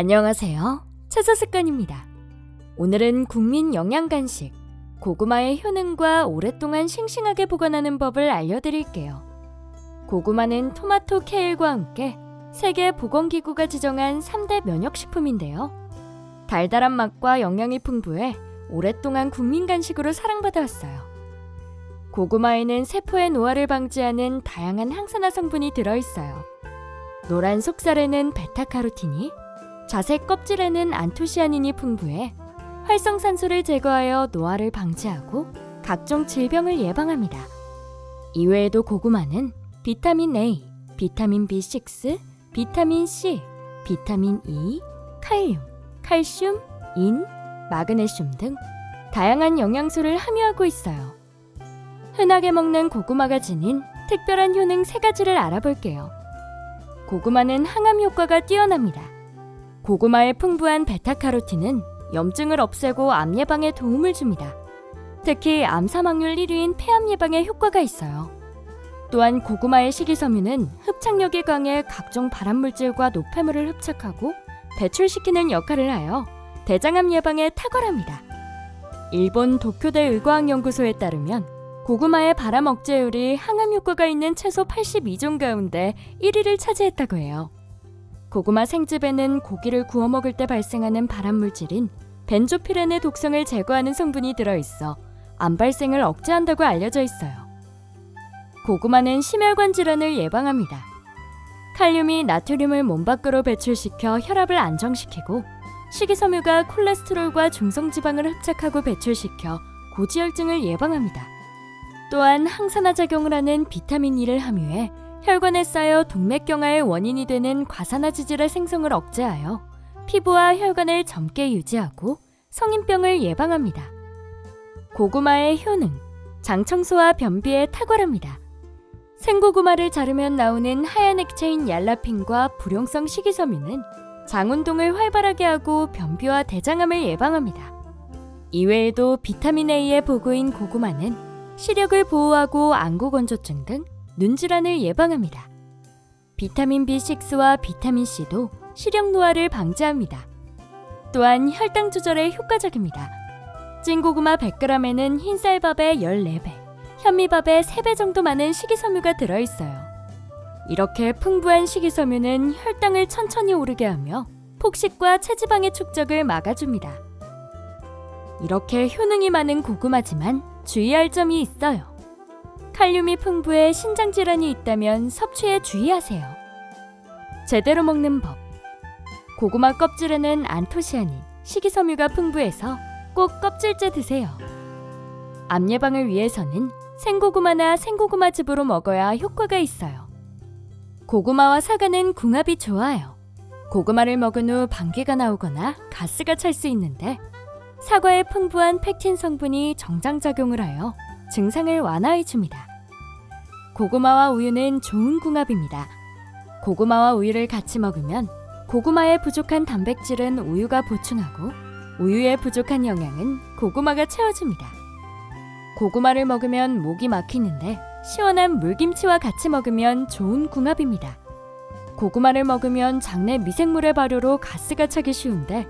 안녕하세요. 채소 습관입니다. 오늘은 국민 영양 간식 고구마의 효능과 오랫동안 싱싱하게 보관하는 법을 알려드릴게요. 고구마는 토마토 케일과 함께 세계 보건기구가 지정한 3대 면역식품인데요. 달달한 맛과 영양이 풍부해 오랫동안 국민 간식으로 사랑받아 왔어요. 고구마에는 세포의 노화를 방지하는 다양한 항산화 성분이 들어있어요. 노란 속살에는 베타카로틴이, 자색 껍질에는 안토시아닌이 풍부해 활성산소를 제거하여 노화를 방지하고 각종 질병을 예방합니다. 이외에도 고구마는 비타민 A, 비타민 B6, 비타민 C, 비타민 E, 칼륨, 칼슘, 인, 마그네슘 등 다양한 영양소를 함유하고 있어요. 흔하게 먹는 고구마가 지닌 특별한 효능 세 가지를 알아볼게요. 고구마는 항암 효과가 뛰어납니다. 고구마의 풍부한 베타카로틴은 염증을 없애고 암 예방에 도움을 줍니다. 특히 암 사망률 1위인 폐암 예방에 효과가 있어요. 또한 고구마의 식이섬유는 흡착력이 강해 각종 발암물질과 노폐물을 흡착하고 배출시키는 역할을 하여 대장암 예방에 탁월합니다. 일본 도쿄대 의과학연구소에 따르면 고구마의 발암 억제율이 항암 효과가 있는 채소 82종 가운데 1위를 차지했다고 해요. 고구마 생즙에는 고기를 구워 먹을 때 발생하는 발암 물질인 벤조피렌의 독성을 제거하는 성분이 들어 있어 암 발생을 억제한다고 알려져 있어요. 고구마는 심혈관 질환을 예방합니다. 칼륨이 나트륨을 몸 밖으로 배출시켜 혈압을 안정시키고 식이섬유가 콜레스테롤과 중성지방을 흡착하고 배출시켜 고지혈증을 예방합니다. 또한 항산화 작용을 하는 비타민 E를 함유해 혈관에 쌓여 동맥경화의 원인이 되는 과산화지질의 생성을 억제하여 피부와 혈관을 젊게 유지하고 성인병을 예방합니다. 고구마의 효능, 장 청소와 변비에 탁월합니다. 생고구마를 자르면 나오는 하얀 액체인 얄라핀과 불용성 식이섬유는 장 운동을 활발하게 하고 변비와 대장암을 예방합니다. 이외에도 비타민 A의 보고인 고구마는 시력을 보호하고 안구 건조증 등 눈질환을 예방합니다. 비타민 B6와 비타민 C도 시력 노화를 방지합니다. 또한 혈당 조절에 효과적입니다. 찐고구마 100g에는 흰쌀밥의 14배, 현미밥의 3배 정도 많은 식이섬유가 들어있어요. 이렇게 풍부한 식이섬유는 혈당을 천천히 오르게 하며 폭식과 체지방의 축적을 막아줍니다. 이렇게 효능이 많은 고구마지만 주의할 점이 있어요. 칼륨이 풍부해 신장 질환이 있다면 섭취에 주의하세요. 제대로 먹는 법. 고구마 껍질에는 안토시아닌, 식이섬유가 풍부해서 꼭 껍질째 드세요. 암 예방을 위해서는 생고구마나 생고구마즙으로 먹어야 효과가 있어요. 고구마와 사과는 궁합이 좋아요. 고구마를 먹은 후 방귀가 나오거나 가스가 찰 수 있는데 사과의 풍부한 팩틴 성분이 정장 작용을 하여 증상을 완화해 줍니다. 고구마와 우유는 좋은 궁합입니다. 고구마와 우유를 같이 먹으면 고구마에 부족한 단백질은 우유가 보충하고 우유에 부족한 영양은 고구마가 채워줍니다. 고구마를 먹으면 목이 막히는데 시원한 물김치와 같이 먹으면 좋은 궁합입니다. 고구마를 먹으면 장내 미생물의 발효로 가스가 차기 쉬운데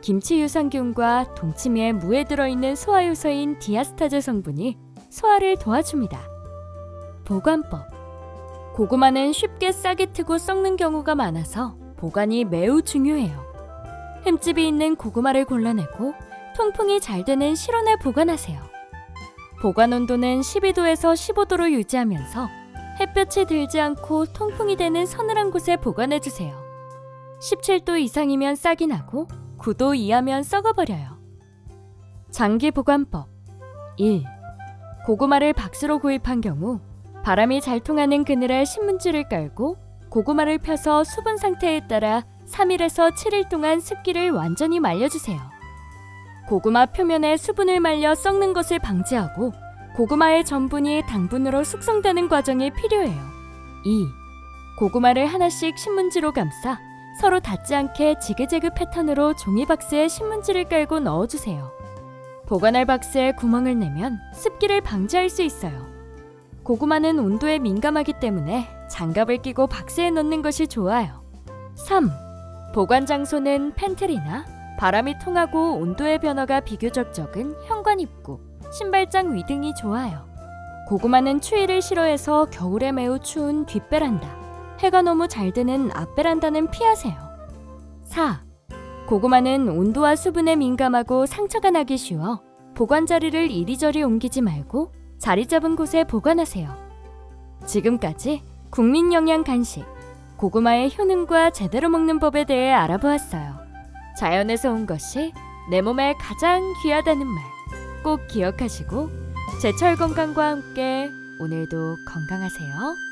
김치 유산균과 동치미에 무에 들어있는 소화 요소인 디아스타제 성분이 소화를 도와줍니다. 보관법 고구마는 쉽게 싹이 트고 썩는 경우가 많아서 보관이 매우 중요해요. 흠집이 있는 고구마를 골라내고 통풍이 잘 되는 실온에 보관하세요. 보관 온도는 12도에서 15도로 유지하면서 햇볕이 들지 않고 통풍이 되는 서늘한 곳에 보관해 주세요. 17도 이상이면 싹이 나고 9도 이하면 썩어버려요. 장기 보관법 1. 고구마를 박스로 구입한 경우 바람이 잘 통하는 그늘에 신문지를 깔고 고구마를 펴서 수분 상태에 따라 3일에서 7일 동안 습기를 완전히 말려주세요. 고구마 표면에 수분을 말려 썩는 것을 방지하고 고구마의 전분이 당분으로 숙성되는 과정이 필요해요. 2. 고구마를 하나씩 신문지로 감싸 서로 닿지 않게 지그재그 패턴으로 종이 박스에 신문지를 깔고 넣어주세요. 보관할 박스에 구멍을 내면 습기를 방지할 수 있어요. 고구마는 온도에 민감하기 때문에 장갑을 끼고 박스에 넣는 것이 좋아요. 3. 보관 장소는 팬트리나 바람이 통하고 온도의 변화가 비교적 적은 현관 입구, 신발장 위 등이 좋아요. 고구마는 추위를 싫어해서 겨울에 매우 추운 뒷베란다, 해가 너무 잘 드는 앞베란다는 피하세요. 4. 고구마는 온도와 수분에 민감하고 상처가 나기 쉬워 보관 자리를 이리저리 옮기지 말고 자리 잡은 곳에 보관하세요. 지금까지 국민 영양 간식 고구마의 효능과 제대로 먹는 법에 대해 알아보았어요. 자연에서 온 것이 내 몸에 가장 귀하다는 말 꼭 기억하시고 제철 건강과 함께 오늘도 건강하세요.